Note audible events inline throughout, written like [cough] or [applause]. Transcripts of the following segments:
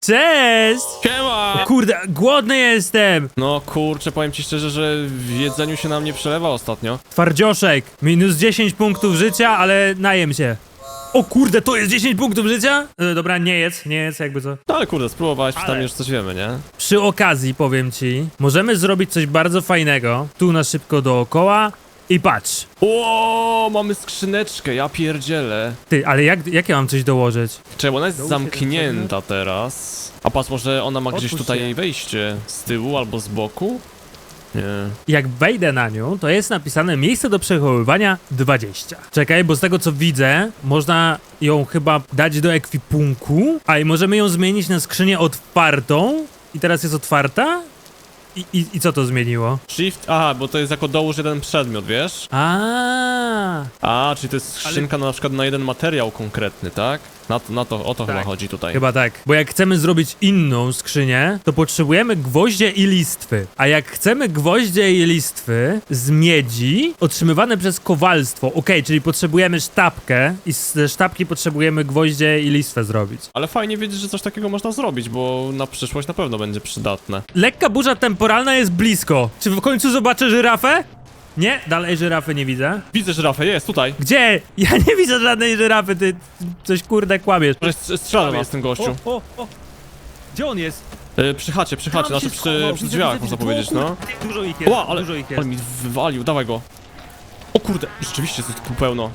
Cześć! Siema! Kurde, głodny jestem! No kurczę, powiem ci szczerze, że w jedzeniu się nam nie przelewa ostatnio. Twardzioszek, minus 10 punktów życia, ale najem się. O kurde, to jest 10 punktów życia? E, dobra, nie jedz, nie jedz, jakby co. No ale kurde, spróbowałeś, Ale- tam już coś wiemy, nie? Przy okazji powiem ci, możemy zrobić coś bardzo fajnego. Tu na szybko dookoła i patrz. O, mamy skrzyneczkę, ja pierdzielę. Ty, ale jak, jak ja mam coś dołożyć? Czemu ona jest Dołóż jeden zamknięta teraz? A patrz, może ona ma gdzieś Otwórz tutaj się. jej wejście? Z tyłu albo z boku? Nie. Jak wejdę na nią, to jest napisane miejsce do przechowywania 20. Czekaj, bo z tego co widzę, można ją chyba dać do ekwipunku, a i możemy ją zmienić na skrzynię otwartą. I teraz jest otwarta? I, i, I co to zmieniło? Shift, aha, bo to jest jako dołóż jeden przedmiot, wiesz? A, A, czyli to jest skrzynka na przykład na jeden materiał konkretny, tak? Na to, na to o to Tak. chyba chodzi tutaj. Chyba tak. Bo jak chcemy zrobić inną skrzynię, to potrzebujemy gwoździe i listwy. A jak chcemy gwoździe i listwy z miedzi otrzymywane przez kowalstwo, okej, czyli potrzebujemy sztabkę i z ze sztabki potrzebujemy gwoździe i listwę zrobić. Ale fajnie wiedzieć, że coś takiego można zrobić, bo na przyszłość na pewno będzie przydatne. Lekka burza temporalna jest blisko. Czy w końcu zobaczę żyrafę? Nie, dalej żyrafy nie widzę. Widzę żyrafę, jest tutaj. Gdzie? Ja nie widzę żadnej żyrafy, ty coś kurde kłamiesz. Że strz- Strzela nas ten gościu. O, o, o. Gdzie on jest? Y, przy chacie, przy chacie, Tam znaczy przy, schował, przy widzę, drzwiach widzę, można widzę. powiedzieć, O, no. kurde, Dużo ich jest, Ła, ale, dużo ich jest. ale mi wywalił, dawaj go. O kurde, rzeczywiście jest tu pełno.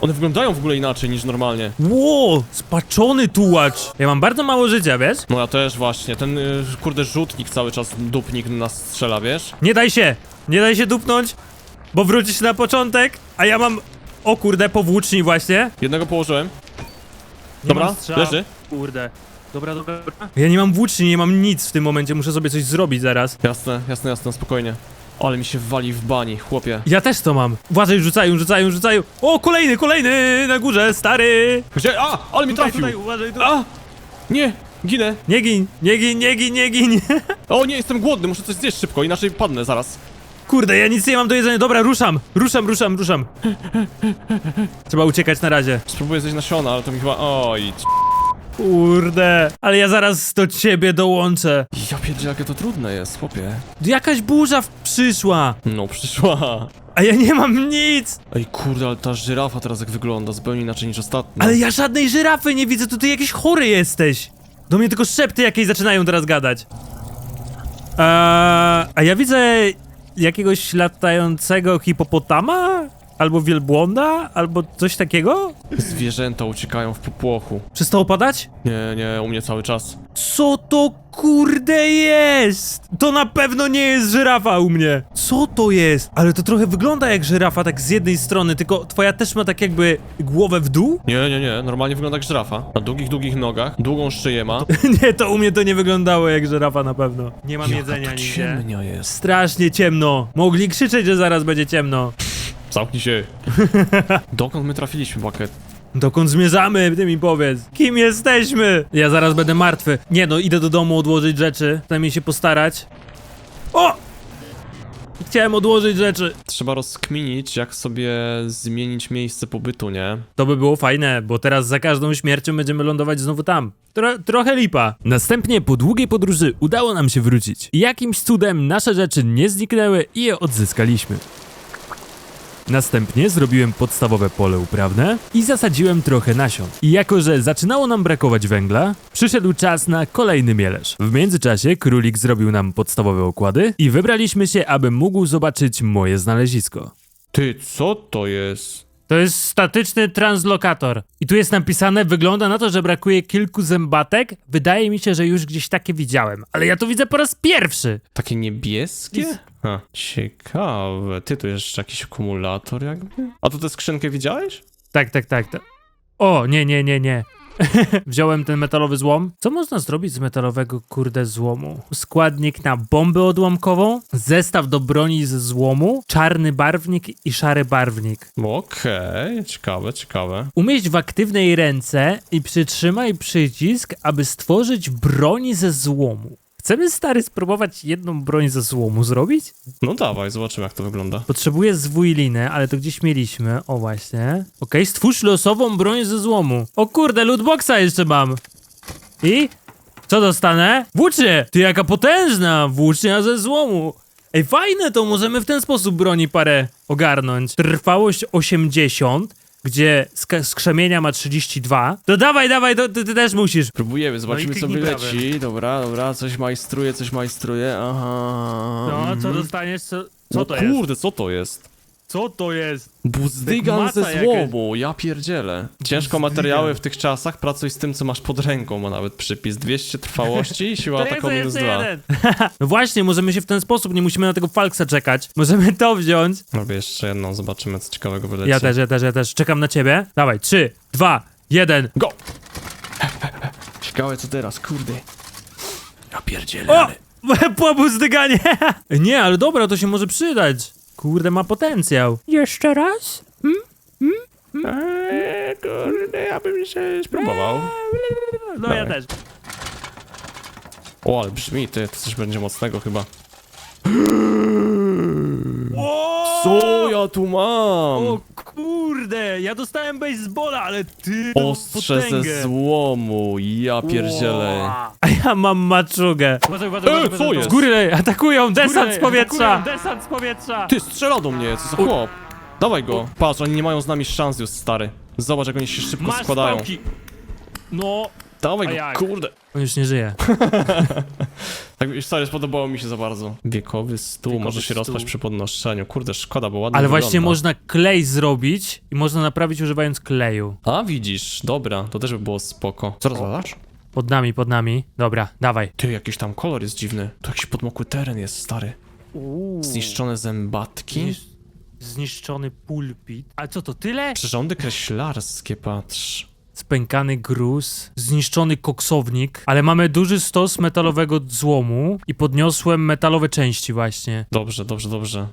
One wyglądają w ogóle inaczej niż normalnie. Ło, spaczony tułacz. Ja mam bardzo mało życia, wiesz? No ja też właśnie, ten y, kurde rzutnik cały czas, dupnik nas strzela, wiesz? Nie daj się, nie daj się dupnąć, bo wrócisz na początek, a ja mam... O kurde, powłóczni właśnie. Jednego położyłem. Nie Dobra, mam strzał. leży. Kurde. Dobra, dobra, dobra. Ja nie mam włóczni, nie mam nic w tym momencie, muszę sobie coś zrobić zaraz. Jasne, jasne, jasne, spokojnie. Ale mi się wali w bani, chłopie. Ja też to mam. Uważaj, rzucają, rzucają, rzucają. O, kolejny, kolejny na górze, stary. Gdzie? A, ale mi Tutaj, trafił! tutaj, uważaj, tu. A! Nie, ginę. Nie gin, nie gin, nie gin, nie gin. [laughs] O nie, jestem głodny, muszę coś zjeść szybko, inaczej padnę zaraz. Kurde, ja nic nie mam do jedzenia. Dobra, ruszam, ruszam, ruszam, ruszam. Trzeba uciekać na razie. Spróbuję zjeść nasiona, ale to mi chyba... Oj, c- Kurde, ale ja zaraz do ciebie dołączę. ja pierdzielę, jakie to trudne jest, chłopie. Jakaś burza w- przyszła, No, przyszła. a ja nie mam nic. Ej, kurde, ale ta żyrafa teraz jak wygląda, zupełnie inaczej niż ostatnio. Ale ja żadnej żyrafy nie widzę, to ty jakiś chory jesteś. Do mnie tylko szepty jakieś zaczynają teraz gadać. Eee, a ja widzę jakiegoś latającego hipopotama? Albo wielbłąda? Albo coś takiego? Zwierzęta uciekają w popłochu. Przestało padać? Nie, nie, u mnie cały czas. Co to kurde jest? To na pewno nie jest żyrafa u mnie. Co to jest? Ale to trochę wygląda jak żyrafa, tak z jednej strony, tylko twoja też ma tak jakby głowę w dół? Nie, nie, nie, normalnie wygląda jak żyrafa. Na długich, długich nogach, długą szyję ma. [laughs] nie, to u mnie to nie wyglądało jak żyrafa na pewno. Nie mam jedzenia to nigdzie. ciemnia jest. Strasznie ciemno. Mogli krzyczeć, że zaraz będzie ciemno. Zamknij się. [laughs] Dokąd my trafiliśmy, Bucket? Dokąd zmierzamy, ty mi powiedz. Kim jesteśmy? Ja zaraz będę martwy. Nie no, idę do domu odłożyć rzeczy. Przynajmniej się postarać. O! Chciałem odłożyć rzeczy. Trzeba rozkminić, jak sobie zmienić miejsce pobytu, nie? To by było fajne, bo teraz za każdą śmiercią będziemy lądować znowu tam. Tro trochę lipa. Następnie po długiej podróży udało nam się wrócić. Jakimś cudem nasze rzeczy nie zniknęły i je odzyskaliśmy. Następnie zrobiłem podstawowe pole uprawne i zasadziłem trochę nasion. I jako, że zaczynało nam brakować węgla, przyszedł czas na kolejny mielerz. W międzyczasie królik zrobił nam podstawowe okłady i wybraliśmy się, aby mógł zobaczyć moje znalezisko. Ty, co to jest? To jest statyczny translokator. I tu jest napisane, wygląda na to, że brakuje kilku zębatek. Wydaje mi się, że już gdzieś takie widziałem, ale ja to widzę po raz pierwszy. Takie niebieskie? Ha, ciekawe. Ty, tu jeszcze jakiś akumulator jakby? A tu tę skrzynkę widziałeś? Tak, tak, tak. tak. O, nie, nie, nie, nie. [laughs] Wziąłem ten metalowy złom. Co można zrobić z metalowego kurde złomu? Składnik na bombę odłamkową, zestaw do broni ze złomu, czarny barwnik i szary barwnik. Okej, ciekawe, ciekawe. Umieść w aktywnej ręce i przytrzymaj przycisk, aby stworzyć broń ze złomu. Chcemy stary spróbować jedną broń ze złomu zrobić? No dawaj, zobaczymy jak to wygląda. Potrzebuję zwój ale to gdzieś mieliśmy. O właśnie. Okej, stwórz losową broń ze złomu. O kurde, lootboxa jeszcze mam. I? Co dostanę? Włócznie! Ty jaka potężna! Włócznia ze złomu! Ej, fajne to, możemy w ten sposób broni parę ogarnąć. Trwałość 80, gdzie sk- skrzemienia ma 32. To dawaj, dawaj, ty, ty też musisz. Próbujemy, zobaczymy i co kliknij wyleci. Dobra, dobra, coś majstruje, coś majstruje, aha. No, co mhm. dostaniesz? Co, co No to jest? kurde, co to jest? Co to jest? Buzdygan maca ze złomu, ja pierdzielę. Ciężko Buzdygan. materiały w tych czasach, pracuj z tym, co masz pod ręką, ma nawet przypis. 200 trwałości i siła ataku minus jeszcze 2. jeden. [laughs] no właśnie, możemy się w ten sposób, nie musimy na tego Falksa czekać. Możemy to wziąć. Robię jeszcze jedną, zobaczymy co ciekawego wyleci. Ja też, ja też, ja też. Czekam na ciebie. Dawaj, trzy, dwa, jeden. Go! [laughs] Ciekawe co teraz, kurde. Ja pierdzielę. O! [laughs] Po buzdyganie! Nie, ale dobra, to się może przydać. Kurde, ma potencjał. Jeszcze raz? Eee, kurde, ja bym się spróbował. No ja Dawaj. też. O, ale brzmi, ty, to coś będzie mocnego chyba. Co ja tu mam? O kurde, ja dostałem baseballa, ale ty Ostrze ze złomu, ja pierdzielę. A ja mam maczugę. Uważaj, uważaj, E, uważaj, co uważaj. jest? Z góry atakują, desant z powietrza. atakują, Desant z powietrza. Ty, strzela do mnie, co za chłop. Dawaj go. Patrz, oni nie mają z nami szans już, stary. Zobacz, jak oni się szybko Masz składają. pałki. No, Dawaj A go, jak? kurde. on już nie żyje. [laughs] Tak, już stary, spodobało mi się za bardzo. Wiekowy stół Wiekowy może się stół. rozpaść przy podnoszeniu. Kurde, szkoda, bo ładnie Ale wygląda. właśnie można klej zrobić i można naprawić używając kleju. A, widzisz, dobra, to też by było spoko. Co rozwalasz? Pod nami, pod nami. Dobra, dawaj. Ty, jakiś tam kolor jest dziwny. To jakiś podmokły teren jest, stary. Zniszczone zębatki. Znisz- Zniszczony pulpit. A co to, tyle? Przyrządy kreślarskie, patrz. Spękany gruz, zniszczony koksownik, ale mamy duży stos metalowego złomu i podniosłem metalowe części właśnie. Dobrze, dobrze, dobrze.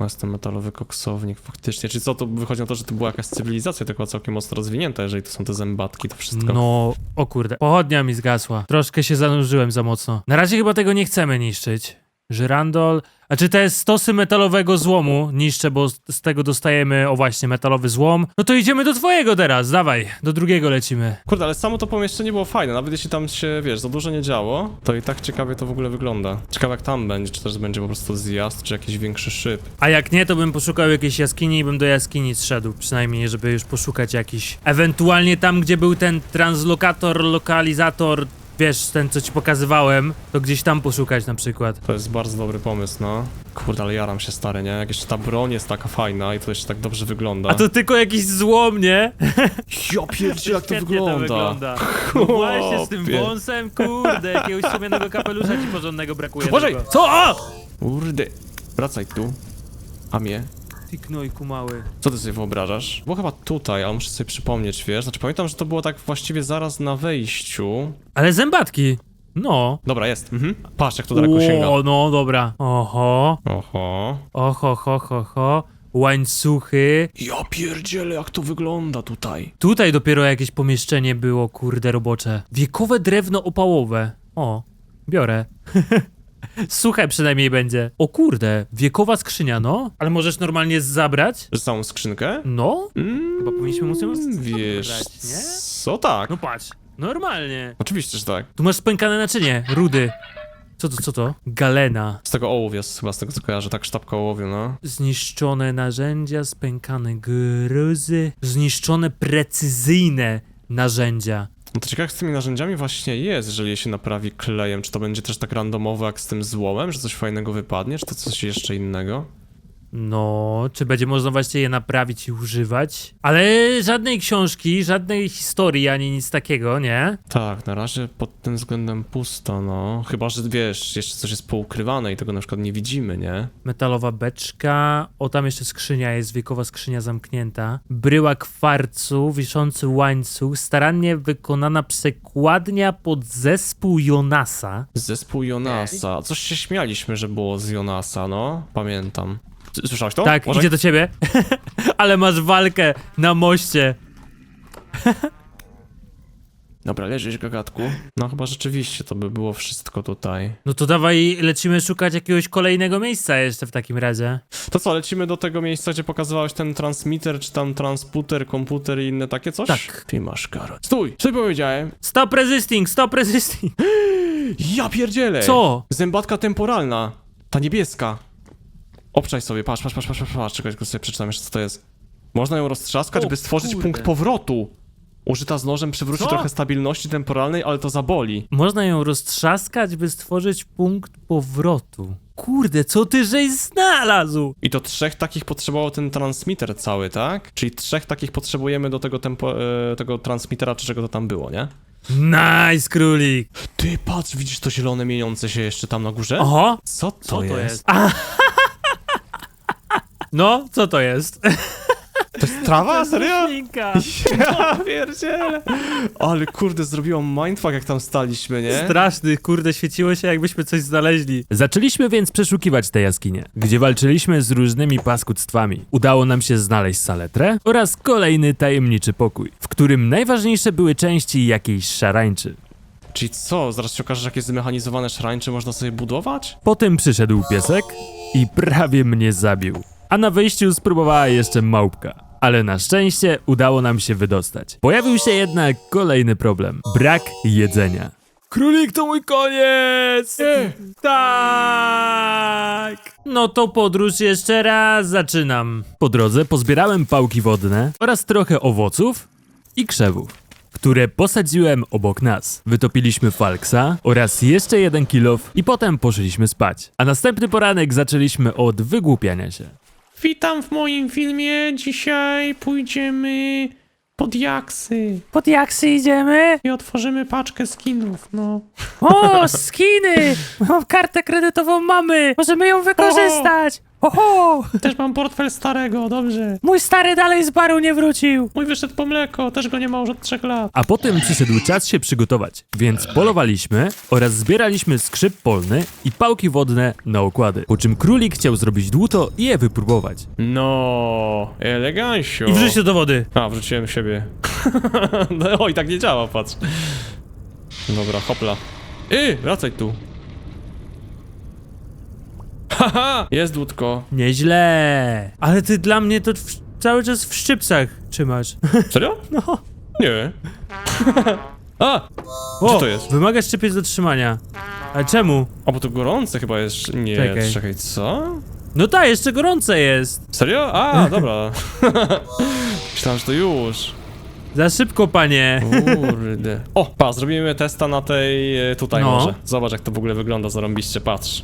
Jest ten metalowy koksownik, faktycznie. Czy co, to wychodzi na to, że to była jakaś cywilizacja taka całkiem mocno rozwinięta, jeżeli to są te zębatki, to wszystko. No, o kurde. Pochodnia mi zgasła. Troszkę się zanurzyłem za mocno. Na razie chyba tego nie chcemy niszczyć. Żyrandol. A czy te stosy metalowego złomu niszczę, bo z- z tego dostajemy, o właśnie, metalowy złom. No to idziemy do twojego teraz, dawaj. Do drugiego lecimy. Kurde, ale samo to pomieszczenie było fajne, nawet jeśli tam się, wiesz, za dużo nie działo, to i tak ciekawie to w ogóle wygląda. Ciekawe jak tam będzie, czy też będzie po prostu zjazd, czy jakiś większy szyb. A jak nie, to bym poszukał jakiejś jaskini i bym do jaskini zszedł, przynajmniej, żeby już poszukać jakiś. Ewentualnie tam, gdzie był ten translokator, lokalizator, wiesz, ten co ci pokazywałem, to gdzieś tam poszukać na przykład. To jest bardzo dobry pomysł, no. Kurde, ale jaram się stary, nie? Jak jeszcze ta broń jest taka fajna i to jeszcze tak dobrze wygląda. A to tylko jakiś złom, nie? Ja pierdzielę, jak to Świetnie wygląda. No właśnie z tym Chłopie. wąsem, kurde, jakiegoś słomianego kapelusza ci porządnego brakuje. Uważaj! tylko. Co? O! Kurde, wracaj tu. A mnie? Ty knojku mały. Co ty sobie wyobrażasz? Było chyba tutaj, ale muszę sobie przypomnieć, wiesz? Znaczy pamiętam, że to było tak właściwie zaraz na wejściu. Ale zębatki. No. Dobra, jest. Mhm. Patrz, jak to daleko sięga. O, no dobra. Oho. Oho. Oho, ho, ho, ho. Łańcuchy. Ja pierdzielę, jak to wygląda tutaj. Tutaj dopiero jakieś pomieszczenie było, kurde, robocze. Wiekowe drewno opałowe. O, biorę. [laughs] Suche przynajmniej będzie. O kurde, wiekowa skrzynia, no. Ale możesz normalnie zabrać? Że całą skrzynkę? No. Mm, Chyba powinniśmy móc ją Wiesz, zabrać, nie? co tak? No patrz, normalnie. Oczywiście, że tak. Tu masz spękane naczynie, rudy. Co to, co to? Galena. Z tego ołów jest chyba, z tego co kojarzę, tak sztabka ołowiu, no. Zniszczone narzędzia, spękane gruzy, zniszczone precyzyjne narzędzia. No to ciekawe jak z tymi narzędziami właśnie jest, jeżeli je się naprawi klejem, czy to będzie też tak randomowo jak z tym złomem, że coś fajnego wypadnie, czy to coś jeszcze innego? No, czy będzie można właśnie je naprawić i używać? Ale żadnej książki, żadnej historii, ani nic takiego, nie? Tak, na razie pod tym względem pusto, no. Chyba, że wiesz, jeszcze coś jest poukrywane i tego na przykład nie widzimy, nie? Metalowa beczka, o tam jeszcze skrzynia jest, wiekowa skrzynia zamknięta. Bryła kwarcu, wiszący łańcuch, starannie wykonana przekładnia pod zespół Jonasa. Zespół Jonasa. Coś się śmialiśmy, że było z Jonasa, no. Pamiętam. Słyszałeś to? Tak, Uważaj. idzie do ciebie. [laughs] Ale masz walkę na moście. [laughs] Dobra, leżysz, gagatku. No chyba rzeczywiście to by było wszystko tutaj. No to dawaj, lecimy szukać jakiegoś kolejnego miejsca jeszcze w takim razie. To co, lecimy do tego miejsca, gdzie pokazywałeś ten transmitter, czy tam transputer, komputer i inne takie coś? Tak. Ty masz karę. Stój! Co powiedziałem? Stop resisting, stop resisting. [gasps] Ja pierdzielę! Co? Zębatka temporalna. Ta niebieska. Obczaj sobie, patrz, patrz, patrz, patrz, patrz, patrz. Czekaj, tylko sobie przeczytam jeszcze, co to jest. Można ją roztrzaskać, O by stworzyć kurde. punkt powrotu. Użyta z nożem przywróci Co? trochę stabilności temporalnej, ale to zaboli. Można ją roztrzaskać, by stworzyć punkt powrotu. Kurde, co ty żeś znalazł? I to trzech takich potrzebował ten transmitter cały, tak? Czyli trzech takich potrzebujemy do tego, tempo, e, tego transmittera, czy czego to tam było, nie? Nice, królik. Ty, patrz, widzisz to zielone mieniące się jeszcze tam na górze? Oho, Co to, co to jest? jest? A. No, co to jest? To jest trawa? Serio? Roślinka. [laughs] Ja. Ale kurde, zrobiłam mindfuck jak tam staliśmy, nie? Straszny, kurde, świeciło się jakbyśmy coś znaleźli. Zaczęliśmy więc przeszukiwać te jaskinie, gdzie walczyliśmy z różnymi paskudztwami. Udało nam się znaleźć saletrę oraz kolejny tajemniczy pokój, w którym najważniejsze były części jakiejś szarańczy. Czyli co, zaraz się okaże, że jakieś zmechanizowane szrańcze można sobie budować? Potem przyszedł piesek i prawie mnie zabił. A na wyjściu spróbowała jeszcze małpka. Ale na szczęście udało nam się wydostać. Pojawił się jednak kolejny problem. Brak jedzenia. Królik to mój koniec! Tak! No to podróż jeszcze raz zaczynam. Po drodze pozbierałem pałki wodne oraz trochę owoców i krzewów, które posadziłem obok nas. Wytopiliśmy falksa oraz jeszcze jeden kilof i potem poszliśmy spać. A następny poranek zaczęliśmy od wygłupiania się. Witam w moim filmie. Dzisiaj pójdziemy pod jaksy Pod jaksy idziemy? i otworzymy paczkę skinów, no. O, skiny! Mam kartę kredytową mamy! Możemy ją wykorzystać! Oho! Też mam portfel starego, dobrze. Mój stary dalej z baru nie wrócił! Mój wyszedł po mleko, też go nie ma już od trzech lat. A potem przyszedł czas się przygotować, więc polowaliśmy oraz zbieraliśmy skrzyp polny i pałki wodne na okłady. Po czym królik chciał zrobić dłuto i je wypróbować. No, elegancio. do wody. A, wrzuciłem siebie. [laughs] no, oj, tak nie działa, patrz. Dobra, hopla. Yy, wracaj tu. Haha, jest łódko. Nieźle. Ale ty dla mnie to w, cały czas w szczypcach trzymasz. [laughs] Serio? No. Nie. [laughs] A, O, to jest? Wymaga szczypiec do trzymania. Ale czemu? a bo to gorące chyba jest. Nie, Czekaj. czekaj, co? No tak, jeszcze gorące jest. Serio? A, [laughs] dobra. Myślałem, że to już. Za szybko, panie. Kurde. O, pa, zrobimy testa na tej e, tutaj No. może. Zobacz jak to w ogóle wygląda, zarąbiście, patrz.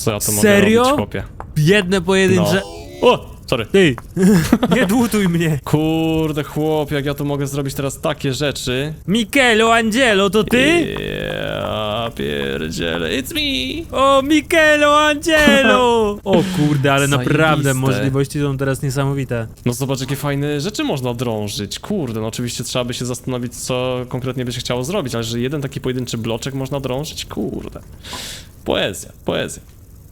Co ja tu Serio? mogę robić, chłopie. Jedne pojedyncze... O, sorry. Ty, [laughs] nie dłutuj mnie. Kurde, chłop, jak ja tu mogę zrobić teraz takie rzeczy. Michelo Angelo, to ty? Ja pierdziele, it's me! O, Michelo Angelo! [laughs] O kurde, ale naprawdę Zajebiste. możliwości są teraz niesamowite. No zobacz, jakie fajne rzeczy można drążyć. Kurde, no oczywiście trzeba by się zastanowić, co konkretnie by się chciało zrobić, ale że jeden taki pojedynczy bloczek można drążyć, kurde. Poezja, poezja.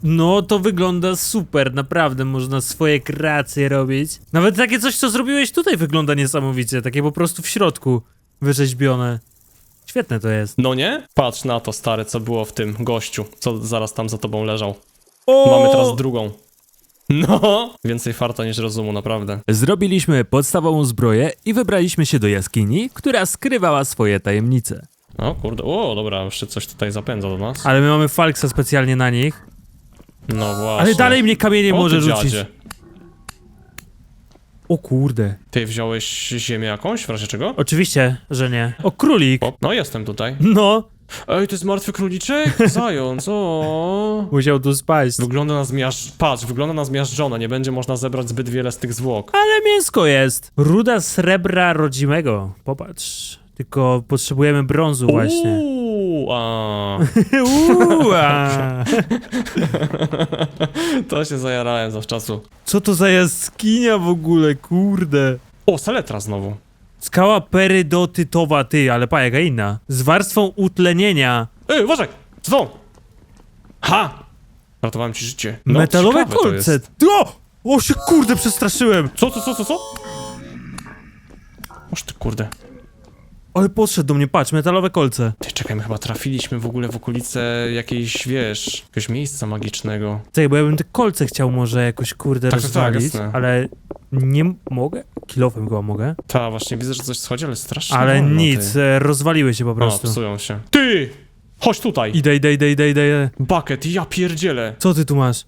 No, to wygląda super, naprawdę można swoje kreacje robić. Nawet takie coś, co zrobiłeś tutaj wygląda niesamowicie, takie po prostu w środku wyrzeźbione. Świetne to jest. No nie? Patrz na to, stare, co było w tym gościu, co zaraz tam za tobą leżał. O! Mamy teraz drugą. No! Więcej farta niż rozumu, naprawdę. Zrobiliśmy podstawową zbroję i wybraliśmy się do jaskini, która skrywała swoje tajemnice. No kurde, o dobra, jeszcze coś tutaj zapędza do nas. Ale my mamy Falksa specjalnie na nich. No właśnie. Ale dalej mnie kamienie O, ty może rzucić. dziadzie. O kurde. Ty wziąłeś ziemię jakąś, w razie czego? Oczywiście, że nie. O, królik. No jestem tutaj. No, Ej, to jest martwy króliczek? Zając, o. [laughs] musiał tu spaść. Wygląda na zmiażdż... Patrz, wygląda na zmiażdżone, nie będzie można zebrać zbyt wiele z tych zwłok. Ale mięsko jest. Ruda srebra rodzimego. Popatrz. Tylko potrzebujemy brązu właśnie. Uuu, a. Uua. To się zajarałem zawczasu. Co to za jaskinia w ogóle, kurde. O, seletra znowu. Skała perydotytowa, ty, ale pa, jaka inna. Z warstwą utlenienia. Ej, uważaj! Dzwon! Ha! Ratowałem ci życie. No, Metalowe ciekawe to kolce. jest. O! o się kurde przestraszyłem. Co, co, co, co, co? Oż ty kurde. Ale podszedł do mnie, patrz, metalowe kolce. Ty, czekaj, my chyba trafiliśmy w ogóle w okolice jakiejś, wiesz, jakiegoś miejsca magicznego. Czekaj, bo ja bym te kolce chciał może jakoś, kurde, Tak, tak, rozwalić, jasne. ale nie m- mogę? Kilofem go mogę. Ta, właśnie widzę, że coś schodzi, ale strasznie Ale wolno, nic, Ty. e, rozwaliły się po O, prostu. psują się. Ty! Chodź tutaj! Idę, idę, idę, idę, idę. Bucket, ja pierdzielę! Co ty tu masz?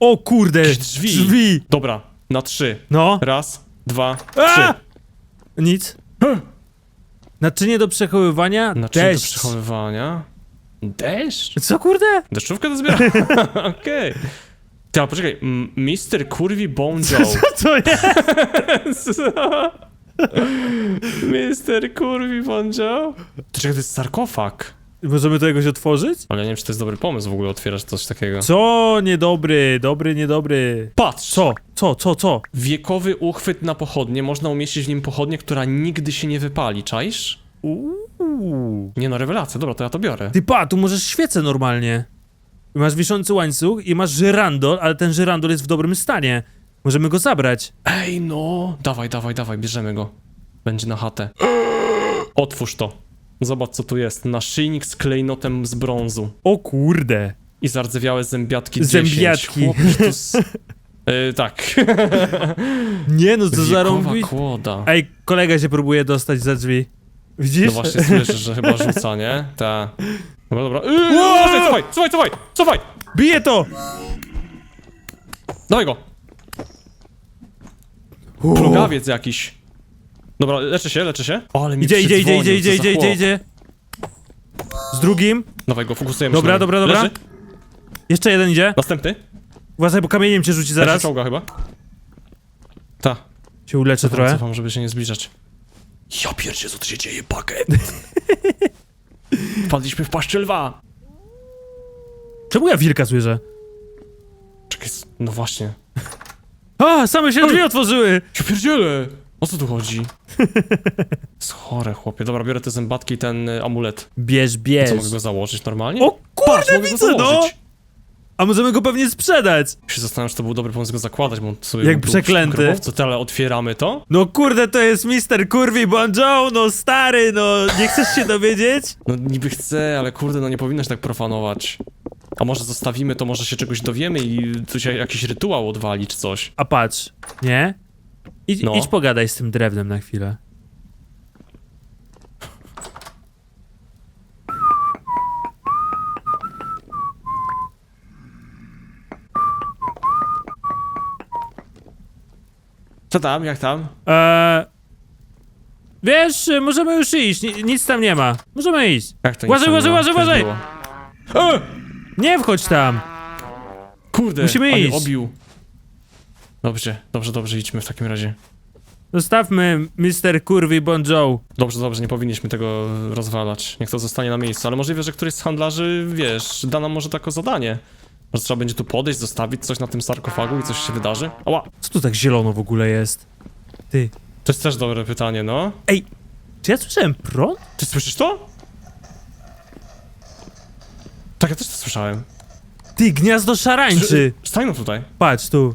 O kurde! Jakieś drzwi. Drzwi! Dobra, na trzy. No, Raz, dwa, A! trzy. nic. Naczynie do przechowywania? Naczynie do Deszcz. przechowywania. Deszcz? Co kurde? Deszczówkę do zbierania? [laughs] Okej. Ty, ale poczekaj, m- Mr. Kurwi Bone Joe. Co jest? [laughs] Mr. Kurwi Bone Joe? To czekaj, to jest sarkofag. Możemy to jakoś otworzyć? Ale ja nie wiem, czy to jest dobry pomysł w ogóle otwierać coś takiego. Co? Niedobry, dobry, niedobry. Patrz! Co? Co, co, co? Wiekowy uchwyt na pochodnie, można umieścić w nim pochodnię, która nigdy się nie wypali, czaisz? Uuu. Nie no, rewelacja, dobra, to ja to biorę. Ty pa, tu możesz świecę normalnie. Masz wiszący łańcuch i masz żyrandol, ale ten żyrandol jest w dobrym stanie. Możemy go zabrać. Ej no! Dawaj, dawaj, dawaj, bierzemy go. Będzie na chatę. [gasps] Otwórz to. Zobacz co tu jest. Naszyjnik z klejnotem z brązu. O kurde. I zardzewiałe zębiatki 10. Zębiatki. Chłopie, to s... [laughs] Yy, tak. [laughs] Nie no, co Wiekowa zarąbić. kłoda. Ej, kolega się próbuje dostać za drzwi. Widzisz? No właśnie słyszysz, że chyba [laughs] rzuca, nie? Ta. Dobra, dobra. Yy, uważaj, cofaj, cofaj, cofaj, cofaj! Bije to! Dawaj go! Plugawiec jakiś. Dobra, leczę się, leczę się. O, ale mi Idzie, idzie, idzie, przydzwonił, idzie, idzie, za idzie, idzie, chłop. idzie. Z drugim. Dawaj go, fokusujemy Dobra, się na nim. dobra, dobra. Leży? Jeszcze jeden idzie. Następny? Uważaj, bo kamieniem cię rzuci Zaraz. zaraz. czołga chyba. Ta. Się uleczę trochę. Cofam, żeby się nie zbliżać. Ja pierdzie, co tu się dzieje, bucket. [laughs] Wpadliśmy w paszczę lwa. Czemu ja wilka słyszę? Czekaj, no właśnie. A, same się drzwi otworzyły! Ja pierdzielę! O co tu chodzi? [laughs] Jest chore, chłopie. Dobra, biorę te zębatki i ten y, amulet. Bierz, bierz. Co, mogę go założyć normalnie? O Patrz, kurde, mogę widzę, go no! założyć. A możemy go pewnie sprzedać. Się zastanawiam, czy to był dobry pomysł go zakładać, bo on sobie Jak był przeklęty. przy grobowcu. Ty, ale otwieramy to? No kurde, to jest Mr. Kurwi Bon Joe, no stary, no nie chcesz się dowiedzieć? No niby chcę, ale kurde, no nie powinno się tak profanować. A może zostawimy to, może się czegoś dowiemy i tu się jakiś rytuał odwali czy coś. A patrz, nie? Idź, No. idź pogadaj z tym drewnem na chwilę. Co tam, jak tam? Eee... Wiesz, możemy już iść, ni- nic tam nie ma. Możemy iść. Jak to Uważaj, uważaj, uważaj, uważaj! E! Nie wchodź tam. Kurde, Musimy iść. obił. Dobrze, dobrze, dobrze, idźmy w takim razie. Zostawmy Mr. Kurwi Bon Joe. Dobrze, dobrze, nie powinniśmy tego rozwalać. Niech to zostanie na miejscu, ale możliwe, że któryś z handlarzy, wiesz, da nam może takie zadanie. Może trzeba będzie tu podejść, zostawić coś na tym sarkofagu i coś się wydarzy? Ała, Co tu tak zielono w ogóle jest? Ty. to jest też dobre pytanie, no. Ej, czy ja słyszałem prąd? Czy słyszysz to? Tak, ja też to słyszałem. Ty, gniazdo szarańczy. Stań no tutaj. Patrz tu.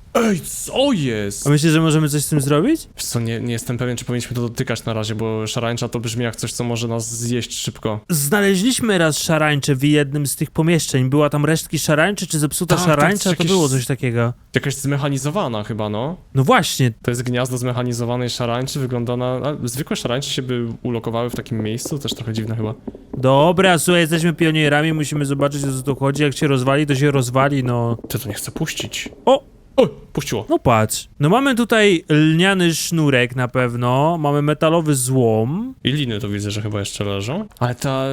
Ej, co jest? A myślisz, że możemy coś z tym zrobić? Wiesz co, nie, nie jestem pewien, czy powinniśmy to dotykać na razie, bo szarańcza to brzmi jak coś, co może nas zjeść szybko. Znaleźliśmy raz szarańczę w jednym z tych pomieszczeń. Była tam resztki szarańczy, czy zepsuta Tak, szarańcza? tak, To jakieś- było coś takiego. Jakaś zmechanizowana chyba, no. No właśnie, To jest gniazdo zmechanizowanej szarańczy, wygląda na... A, zwykłe szarańcze się by ulokowały w takim miejscu, też trochę dziwne chyba. dobra, słuchaj, jesteśmy pionierami, musimy zobaczyć o co tu chodzi. Jak się rozwali, to się rozwali, no. Ty to nie chcę puścić. O! O, puściło. No patrz. No mamy tutaj lniany sznurek na pewno, mamy metalowy złom. I liny to widzę, że chyba jeszcze leżą. Ale ta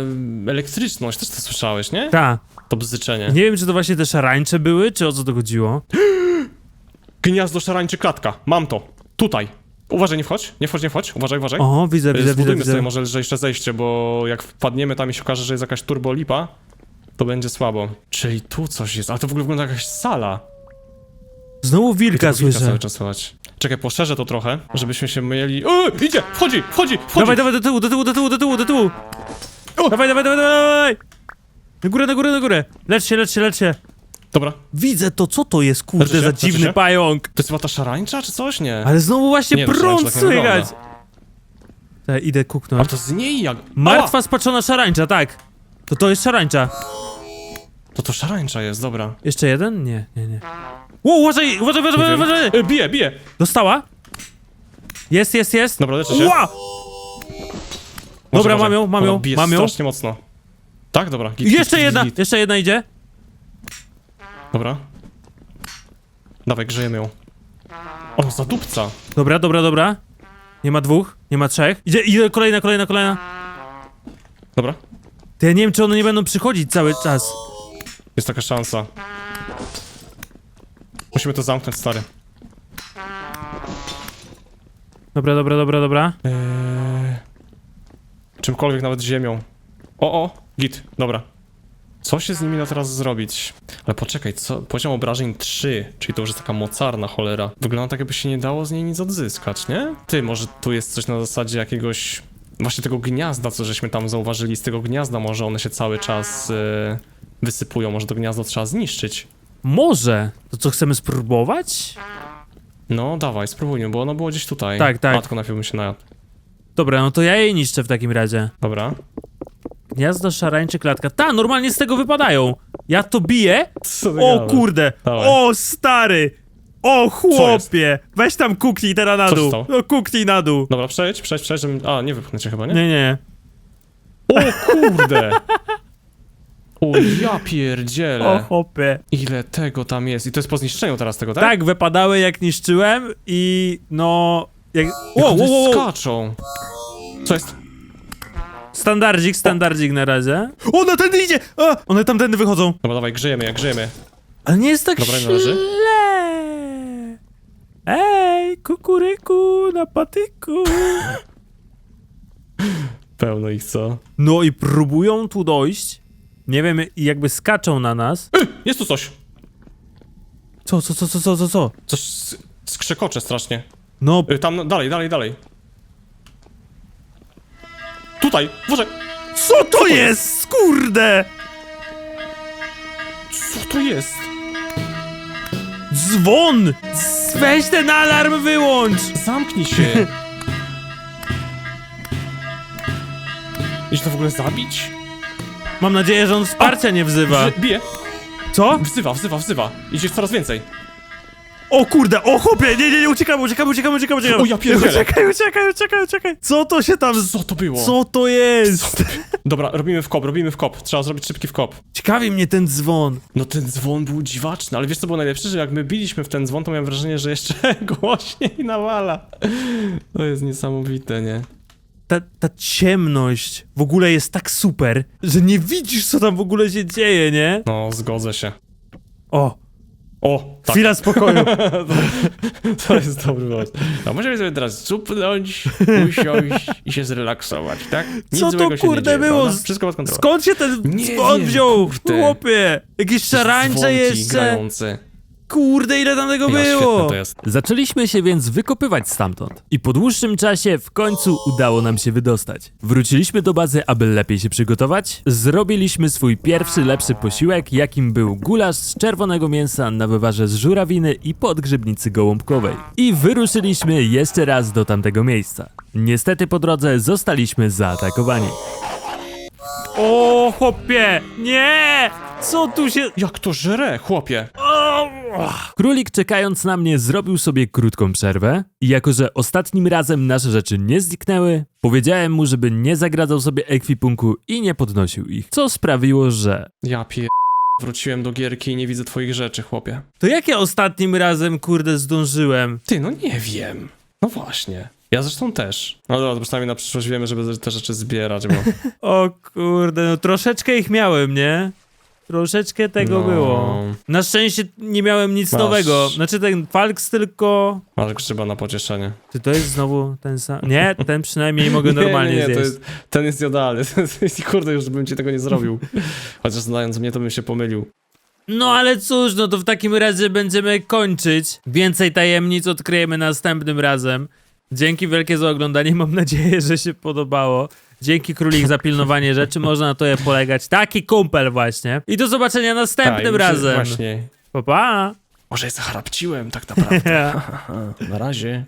elektryczność, też to słyszałeś, nie? Ta. To bzyczenie. Nie wiem, czy to właśnie te szarańcze były, czy o co to chodziło. [gasps] Gniazdo szarańczy klatka. Mam to. Tutaj. Uważaj, nie wchodź. Nie wchodź, nie wchodź. Uważaj, uważaj. O, widzę, widzę, widzę, Zbudujmy sobie widzę. może lżejsze zejście, bo jak wpadniemy tam i się okaże, że jest jakaś turbolipa, to będzie słabo. Czyli tu coś jest, ale to w ogóle wygląda jak jakaś sala. Znowu wilka słyszę. cały czas słychać. Czekaj, poszerzę to trochę, żebyśmy się myjeli. O, idzie! Wchodzi, wchodzi, wchodzi! Dawaj, dawaj, do tyłu, do tyłu, do tyłu, do tyłu, do tyłu. O! Dawaj, dawaj, dawaj, dawaj. Na górę, na górę, na górę. Lecz się, lecz się, lecz się. Dobra. Widzę to, co to jest, kurde, się, za dziwny się? pająk. To jest chyba ta szarańcza, czy coś? Nie. Ale znowu właśnie Nie, prąd szarańcza tak nie słychać. Te, idę A kuknąć. to z niej jak... Martwa spaczona szarańcza, tak. To to jest szarańcza. Ała! To to szarańcza jest, dobra. Jeszcze jeden? Nie, nie, nie. Ło, uważaj, uważaj, uważaj, uważaj! E, bije, bije! Dostała? Jest, jest, jest. Dobra, leczę się. Ła! Dobra, mam ją, mam Ona ją, bije mam ją. strasznie mocno. Tak, dobra. Git, Jeszcze git, jedna, git. jeszcze jedna idzie. Dobra. Dawaj, grzejemy ją. O, zadupca. Dobra, dobra, dobra. Nie ma dwóch, nie ma trzech. Idzie, idzie kolejna, kolejna, kolejna. Dobra. To ja nie wiem, czy one nie będą przychodzić cały czas. Jest taka szansa. Musimy to zamknąć, stary. Dobra, dobra, dobra, dobra. Eee... Czymkolwiek, nawet ziemią. O, o, git, dobra. Co się z nimi da teraz zrobić? Ale poczekaj, co? Poziom obrażeń 3, czyli to już jest taka mocarna cholera. Wygląda tak, jakby się nie dało z niej nic odzyskać, nie? Ty, może tu jest coś na zasadzie jakiegoś... Właśnie tego gniazda, co żeśmy tam zauważyli. Z tego gniazda może one się cały czas e, wysypują. Może to gniazdo trzeba zniszczyć. Może. To co, chcemy spróbować? No, dawaj, spróbujmy, bo ono było gdzieś tutaj. Tak, tak. Matko, najpierw bym się najadł. Dobra, no to ja jej niszczę w takim razie. Dobra. Gniazdo, szarańczy, klatka. Ta, normalnie z tego wypadają. Ja to biję. Co ty O gadasz? kurde. Dawaj. O stary. O chłopie. Weź tam kuknij teraz na Co się dół. stało? No kuknij na dół. Dobra, przejdź, przejdź, przejdź, żebym... A, nie wypchnę cię chyba, nie? Nie, nie. O kurde! O ja pierdzielę! O chłopie. Ile tego tam jest? I to jest po zniszczeniu teraz tego, tak? Tak, wypadały jak niszczyłem i no... Jak... Jak Wow, one wow, wow, wow. skaczą! Co jest? Standardzik, standardzik na razie. O, na ten idzie! A, one tamtędy wychodzą. Dobra, dawaj, grzejemy, jak grzejemy. Ale nie jest tak Dobra, źle. należy? Ej, kukuryku na patyku. [laughs] Pełno ich, co? No i próbują tu dojść. Nie wiem, jakby skaczą na nas. Jest tu coś! Co, co, co, co, co, co, co? Coś sk- skrzekocze strasznie. No, Y, Tam, dalej, dalej, dalej. Tutaj, uważaj! co to jest, kurde? Co to jest? Dzwon! Z- Weź ten alarm wyłącz! Zamknij się! [laughs] Iść to w ogóle zabić? Mam nadzieję, że on wsparcia nie wzywa. Wzy- Bije! Co? Wzywa, wzywa, wzywa. Idzie coraz więcej. O kurde, o chłopie, nie, nie, nie, uciekamy, uciekamy, uciekamy, uciekamy, uciekamy. O, ja pierdzielę. Uciekaj, uciekaj, uciekaj, uciekaj. Co to się tam... Co to było? Co to jest? Dobra, robimy w kop, robimy w kop. Trzeba zrobić szybki w kop. Ciekawi mnie ten dzwon. No ten dzwon był dziwaczny, ale wiesz co było najlepsze? Że jak my biliśmy w ten dzwon, to miałem wrażenie, że jeszcze [laughs] głośniej nawala. To jest niesamowite, nie? Ta, ta ciemność w ogóle jest tak super, że nie widzisz, co tam w ogóle się dzieje, nie? No, zgodzę się. O, O, tak, chwila spokoju. [laughs] to jest dobry właśnie. No, możemy sobie teraz cupnąć, usiąść i się zrelaksować, tak? Nic Co to, kurde, dzieje, było? prawda? Wszystko pod kontrolą. Skąd się ten Nie dzwon wziął? Chłopie, jakieś szarańcze jeszcze. grające. Kurde, ile tam tego Ja, świetne było? to jest. Zaczęliśmy się więc wykopywać stamtąd. I po dłuższym czasie w końcu udało nam się wydostać. Wróciliśmy do bazy, aby lepiej się przygotować. Zrobiliśmy swój pierwszy lepszy posiłek, jakim był gulasz z czerwonego mięsa na wywarze z żurawiny i podgrzebnicy gołąbkowej. I wyruszyliśmy jeszcze raz do tamtego miejsca. Niestety po drodze zostaliśmy zaatakowani. O, chłopie! Nie! Co tu się... Jak to żre, chłopie? Królik czekając na mnie zrobił sobie krótką przerwę i jako, że ostatnim razem nasze rzeczy nie zniknęły, powiedziałem mu, żeby nie zagradzał sobie ekwipunku i nie podnosił ich, co sprawiło, że... Ja pier... Wróciłem do gierki i nie widzę twoich rzeczy, chłopie. To jak ja ostatnim razem, kurde, zdążyłem? Ty, no nie wiem. No właśnie. Ja zresztą też. No dobra, to przynajmniej na przyszłość wiemy, żeby te rzeczy zbierać, bo... [laughs] O kurde, no troszeczkę ich miałem, nie? Troszeczkę tego No. było. Na szczęście nie miałem nic Masz. nowego. Znaczy ten Falks tylko... Masz grzyba na pocieszenie. Czy to jest znowu ten sam? Nie, ten przynajmniej mogę [laughs] normalnie nie, nie, zjeść. to jest, ten jest jadalny. [laughs] Kurde, już bym ci tego nie zrobił. Chociaż znając mnie, to bym się pomylił. No ale cóż, no to w takim razie będziemy kończyć. Więcej tajemnic odkryjemy następnym razem. Dzięki wielkie za oglądanie, mam nadzieję, że się podobało. Dzięki Królik za pilnowanie rzeczy, można na to je polegać. Taki kumpel właśnie. I do zobaczenia następnym i razem. Właśnie. Pa, pa. Może ja zachrapciłem tak naprawdę. [laughs] Na razie.